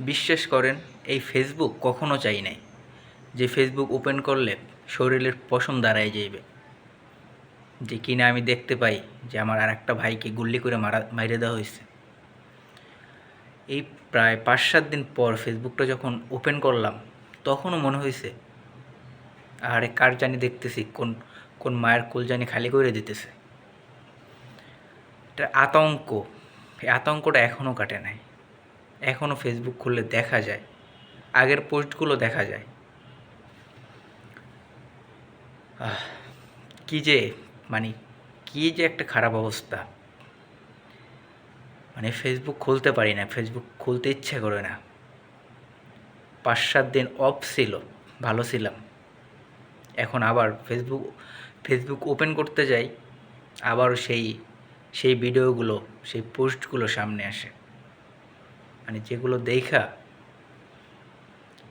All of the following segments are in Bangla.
বিশ্বাস করেন, এই ফেসবুক কখনো চাই নাই। যে ফেসবুক ওপেন করলে শরীরের পশম দাঁড়ায় যাইবে। যে কিনা আমি দেখতে পাই যে আমার আর একটা ভাইকে গুল্লি করে মারা, মাইরে দেওয়া হয়েছে এই প্রায় পাঁচ সাত দিন পর ফেসবুকটা যখন ওপেন করলাম, তখনও মনে হয়েছে আরে কার জানি দেখতেছি, কোন কোন মায়ের কোল জানি খালি করে দিতেছে। এটা আতঙ্ক, এই আতঙ্কটা এখনও কাটে নাই। এখনও ফেসবুক খুললে দেখা যায়। আগের পোস্টগুলো দেখা যায়। কি যে মানে কি যে একটা খারাপ অবস্থা। মানে ফেসবুক খুলতে পারি না ফেসবুক খুলতে ইচ্ছে করে না। পাঁচ সাত দিন অফ ছিল, ভালো ছিলাম। এখন আবার ফেসবুক ফেসবুক ওপেন করতে যাই আবার সেই সেই ভিডিওগুলো সেই পোস্টগুলো সামনে আসে। মানে যেগুলো দেখা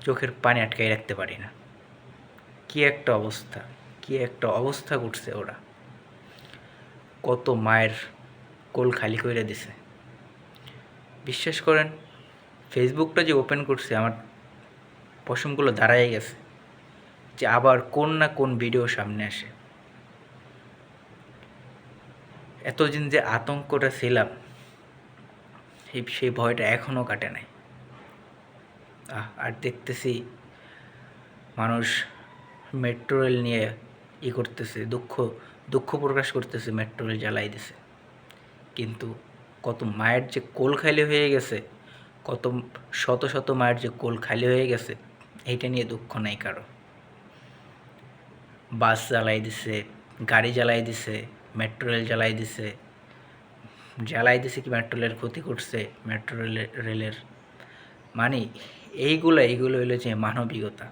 চোখের পানি আটকাই রাখতে পারি না। কি একটা অবস্থা, কি একটা অবস্থা করছে ওরা। কত মায়ের কোল খালি করে দিছে। বিশ্বাস করেন ফেসবুকটা যে ওপেন করছে, আমার পশমগুলো দাঁড়ায় গেছে যে আবার কোন না কোন ভিডিও সামনে আসে। এতদিন যে আতঙ্কটা ছিলাম সেই সেই ভয়টা এখনও কাটে নাই। আর দেখতেছি মানুষ মেট্রো রেল নিয়ে ই করতেছে, দুঃখ দুঃখ প্রকাশ করতেছে মেট্রো রেল জ্বালাই দিছে। কিন্তু কত মায়ের যে কোল খালি হয়ে গেছে, কত শত শত মায়ের যে কোল খালি হয়ে গেছে, এইটা নিয়ে দুঃখ নাই কারও। বাস জ্বালাই দিছে, গাড়ি জ্বালাই দিছে মেট্রো রেল জ্বালাই দিছে জ্বালাই দিছে কি মেট্রো রেলের ক্ষতি করছে মেট্রো রেলের রেলের মানে এইগুলো এইগুলো হলো যে মানবিকতা।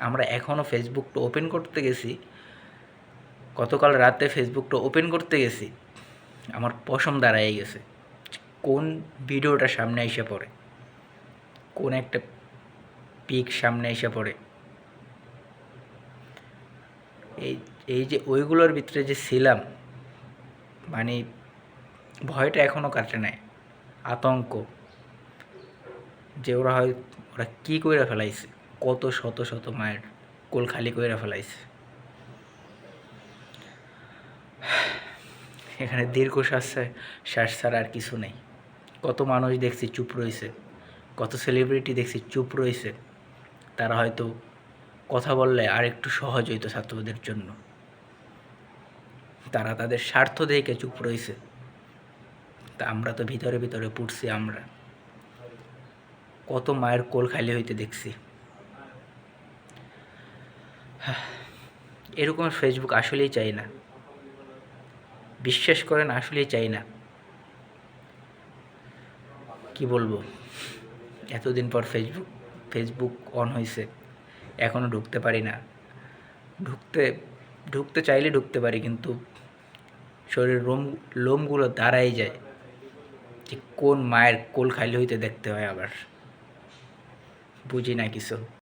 আমরা এখনও ফেসবুকটা ওপেন করতে গেছি, গতকাল রাতে ফেসবুকটা ওপেন করতে গেছি, আমার পশম দাঁড়ায় গেছে কোন ভিডিওটা সামনে এসে পড়ে। কোন একটা পিক সামনে এসে পড়ে। এই এই যে ওইগুলোর ভিতরে যে ছিলাম মানে ভয়টা এখনও কাটে নাই। আতঙ্ক। যে ওরা হয়, ওরা কী করে ফেলাইছে? কত শত শত মায়ের কোল খালি করে ফেলাইছে। এখানে দীর্ঘশ্বাস শ্বাস ছাড়া আর কিছু নেই। কত মানুষ দেখছি চুপ রয়েছে কত সেলিব্রিটি দেখছি চুপ রয়েছে তারা হয়তো কথা বললে আর একটু সহজ হইতো ছাত্রদের জন্য। তারা তাদের স্বার্থ দেখে চুপ রয়েছে তা আমরা তো ভিতরে ভিতরে পুড়ছি আমরা। কত মায়ের কোল খালি হইতে দেখছি। এরকম ফেসবুক আসলেই চাই না। বিশ্বাস করেন, আসলেই চাই না। কি বলব? এতদিন পর ফেসবুক ফেসবুক অন হয়েছে এখনও ঢুকতে পারি না। ঢুকতে ঢুকতে চাইলে ঢুকতে পারি, কিন্তু শরীরের লোম লোমগুলো দাঁড়াই যায়। যে কোন মায়ের কোল খাইলে হইতে দেখতে হয় আবার? বুঝি না কিছু।